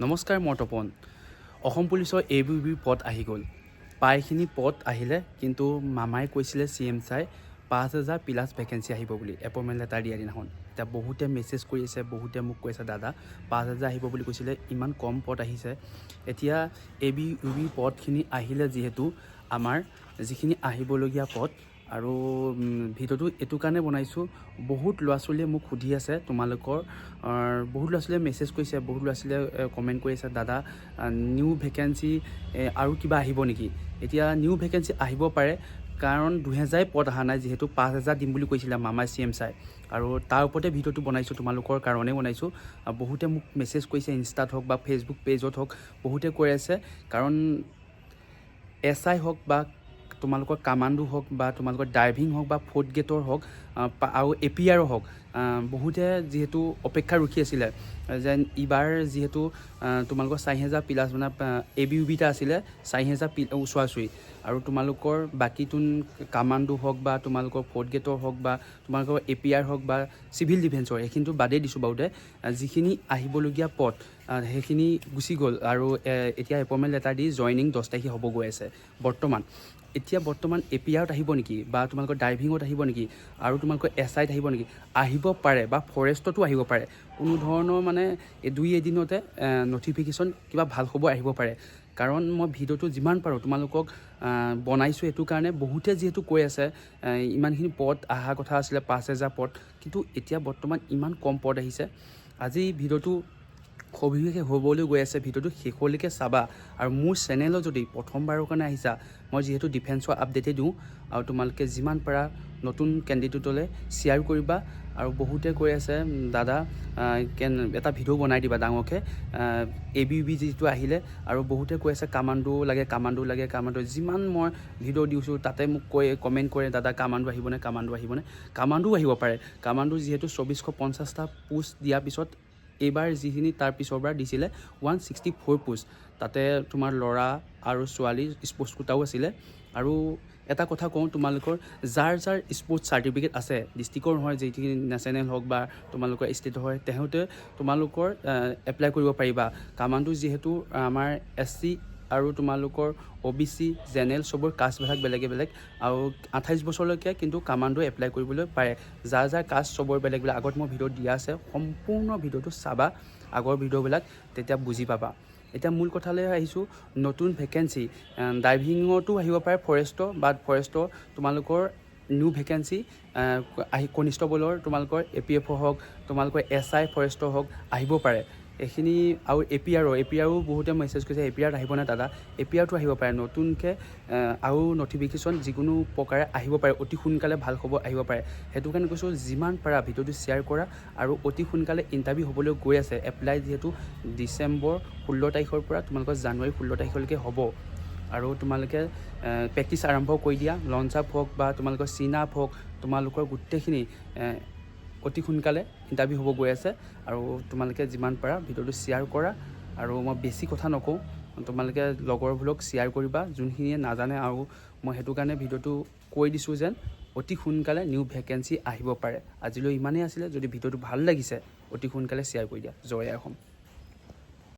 নমস্কাৰ, মই তপন। অসম পুলিচৰ এ বি বি পদ আহি গ'ল। প্ৰায়খিনি পদ আহিলে, কিন্তু মামাই কৈছিলে চি এম চাই পাঁচ হাজাৰ প্লাছ ভেকেঞ্চি আহিব বুলি এপইণ্টমেণ্ট লেটাৰ দিয়া দিনাখন। এতিয়া বহুতে মেছেজ কৰি আছে বহুতে মোক কৈছে, দাদা, পাঁচ হাজাৰ আহিব বুলি কৈছিলে, ইমান কম পদ আহিছে। এতিয়া এ বি ইউ বি পদখিনি আহিলে যিহেতু আমাৰ যিখিনি আহিবলগীয়া পদ আৰু ভিডিঅ'টো এইটো কাৰণে বনাইছোঁ। বহুত ল'ৰা ছোৱালীয়ে মোক সুধি আছে তোমালোকৰ বহুত ল'ৰা ছোৱালীয়ে মেছেজ কৰিছে, বহুত ল'ৰা ছোৱালীয়ে কমেণ্ট কৰি আছে, দাদা নিউ ভেকেঞ্চি আৰু কিবা আহিব নেকি? এতিয়া নিউ ভেকেঞ্চি আহিব পাৰে, কাৰণ দুহেজাৰে পদ অহা নাই, যিহেতু পাঁচ হাজাৰ দিম বুলি কৈছিলে মামাই চি এম চাই। আৰু তাৰ ওপৰতে ভিডিঅ'টো বনাইছোঁ, তোমালোকৰ কাৰণে বনাইছোঁ। বহুতে মোক মেছেজ কৰিছে, ইনষ্টাত হওক বা ফেচবুক পেজত হওক, বহুতে কৈ আছে, কাৰণ এছ আই হওক বা তোমালোকৰ কামাণ্ডো হওক বা তোমালোকৰ ড্ৰাইভিং হওক বা ফ'ৰ্থ গেটৰ হওক আৰু এ পি আৰো হওক বহুতে যিহেতু অপেক্ষা ৰখি আছিলে যেন ইবাৰ যিহেতু তোমালোকৰ চাৰি হেজাৰ প্লাছ মানে এ বি ইউ বিটা আছিলে চাৰি হেজাৰ পি ওচৰা ওচৰি আৰু তোমালোকৰ বাকীটোন কামাণ্ডো হওক বা তোমালোকৰ ফ'ৰ্থ গেটৰ হওক বা তোমালোকৰ এ পি আৰ হওক বা চিভিল ডিফেন্সৰ সেইখিনিতো বাদেই দিছোঁ বাৰুতে যিখিনি আহিবলগীয়া আহ, সেইখিনি গুচি গ'ল আৰু এতিয়া এপইণ্টমেণ্ট লেটাৰ দি জইনিং দহ তাৰিখে হ'ব গৈ আছে বৰ্তমান। এতিয়া বৰ্তমান এ পি আৰত আহিব নেকি বা তোমালোকৰ ড্ৰাইভিঙত আহিব নেকি আৰু তোমালোকৰ এছ আইত আহিব নেকি? আহিব পাৰে বা ফৰেষ্টতো আহিব পাৰে, কোনো ধৰণৰ মানে দুই এদিনতে নটিফিকেশ্যন কিবা ভালো খবৰ আহিব পাৰে। কাৰণ মই ভিডিঅ'টো যিমান পাৰোঁ, তোমালোকক বনাইছোঁ এইটো কাৰণে বহুতে যিহেতু কৈ আছে ইমানখিনি পদ অহা কথা আছিলে, পাঁচ হেজাৰ পদ কিন্তু এতিয়া বৰ্তমান ইমান কম পদ আহিছে। আজি ভিডিঅ'টো সবিশেষে হ'বলৈ গৈ আছে ভিডিঅ'টো শেষলৈকে চাবা। আৰু মোৰ চেনেলত যদি প্ৰথমবাৰৰ কাৰণে আহিছা, মই যিহেতু ডিফেন্সৰ আপডেটেই দিওঁ, আৰু তোমালোকে যিমান পাৰা নতুন কেণ্ডিডেটলৈ শ্বেয়াৰ কৰিবা। আৰু বহুতে কৈ আছে দাদা কেন, এটা ভিডিঅ' বনাই দিবা ডাঙৰকৈ। এ বি বি যিটো আহিলে, আৰু বহুতে কৈ আছে, কামাণ্ডো লাগে কামাণ্ডো লাগে, কামাণ্ডো। যিমান মই ভিডিঅ' দিছোঁ, তাতে মোক কৈ কমেণ্ট কৰে, দাদা, কামাণ্ডো আহিবনে কামাণ্ডো আহিবনে? কামাণ্ডো আহিব পাৰে। কামাণ্ডো যিহেতু চৌবিছশ পঞ্চাছটা পোষ্ট দিয়াৰ পিছত এইবাৰ যিখিনি তাৰ পিছৰ পৰা দিছিলে ওৱান ছিক্সটি ফ'ৰ পোষ্ট তাতে তোমাৰ ল'ৰা আৰু ছোৱালীৰ স্পৰ্টছ কোটাও আছিলে। আৰু এটা কথা কওঁ তোমালোকৰ, যাৰ যাৰ স্পৰ্টছ চাৰ্টিফিকেট আছে ডিষ্ট্ৰিক্টৰ নহয়, যিখিনি নেশ্যনেল হওক বা তোমালোকৰ ষ্টেটৰ হয়, তেহঁতে তোমালোকৰ এপ্লাই কৰিব পাৰিবা। কামাণ্ডো যিহেতু আমাৰ এছ চি আৰু তোমালোকৰ অ' বি চি জেনেৰেল চবৰ কাষ্টবিলাক বেলেগে বেলেগ। আৰু আঠাইছ বছৰলৈকে কিন্তু কামাণ্ডো এপ্লাই কৰিবলৈ পাৰে। যাৰ যাৰ কাষ্ট চবৰ বেলেগ বেলেগ। আগত মই ভিডিঅ' দিয়া আছে, সম্পূৰ্ণ ভিডিঅ'টো চাবা, আগৰ ভিডিঅ'বিলাক তেতিয়া বুজি পাবা। এতিয়া মূল কথালৈ আহিছোঁ, নতুন ভেকেঞ্চি ড্ৰাইভিঙতো আহিব পাৰে ফৰেষ্টৰ বা ফৰেষ্টৰ তোমালোকৰ নিউ ভেকেঞ্চি আহি কনিষ্টবলৰ তোমালোকৰ এ পি এফ হওক, তোমালোকৰ এছ আই ফৰেষ্টৰ হওক, আহিব পাৰে। এইখিনি আৰু এ পি আৰো এ পি আৰো বহুতে মেছেজ কৰিছে এ পি আৰত আহিবনে দাদা? এ পি আৰটো আহিব পাৰে, নতুনকৈ আৰু নটিফিকেশ্যন যিকোনো প্ৰকাৰে আহিব পাৰে, অতি সোনকালে ভালো খবৰ আহিব পাৰে। সেইটো কাৰণে কৈছোঁ, যিমান পাৰা ভিডিঅ'টো শ্বেয়াৰ কৰা আৰু অতি সোনকালে ইণ্টাৰভিউ হ'বলৈ গৈ আছে। এপ্লাই যিহেতু ডিচেম্বৰ ষোল্ল তাৰিখৰ পৰা, তোমালোকৰ জানুৱাৰী ষোল্ল তাৰিখলৈকে হ'ব। আৰু তোমালোকে প্ৰেক্টিচ আৰম্ভ কৰি দিয়া। লঞ্চ আপ হওক বা তোমালোকৰ চিন আপ হওক, তোমালোকৰ গোটেইখিনি অতি সোনকালে ইণ্টাৰভিউ হ'ব গৈ আছে আৰু তোমালোকে যিমান পাৰা ভিডিঅ'টো শ্বেয়াৰ কৰা আৰু মই বেছি কথা নকওঁ, তোমালোকে লগৰবোৰক শ্বেয়াৰ কৰিবা, যোনখিনিয়ে নাজানে আৰু মই সেইটো কাৰণে ভিডিঅ'টো কৈ দিছোঁ যেন অতি সোনকালে নিউ ভেকেঞ্চি আহিব পাৰে। আজিলৈ ইমানেই আছিলে, যদি ভিডিঅ'টো ভালো লাগিছে, অতি সোনকালে শ্বেয়াৰ কৰি দিয়া। জয় অসম।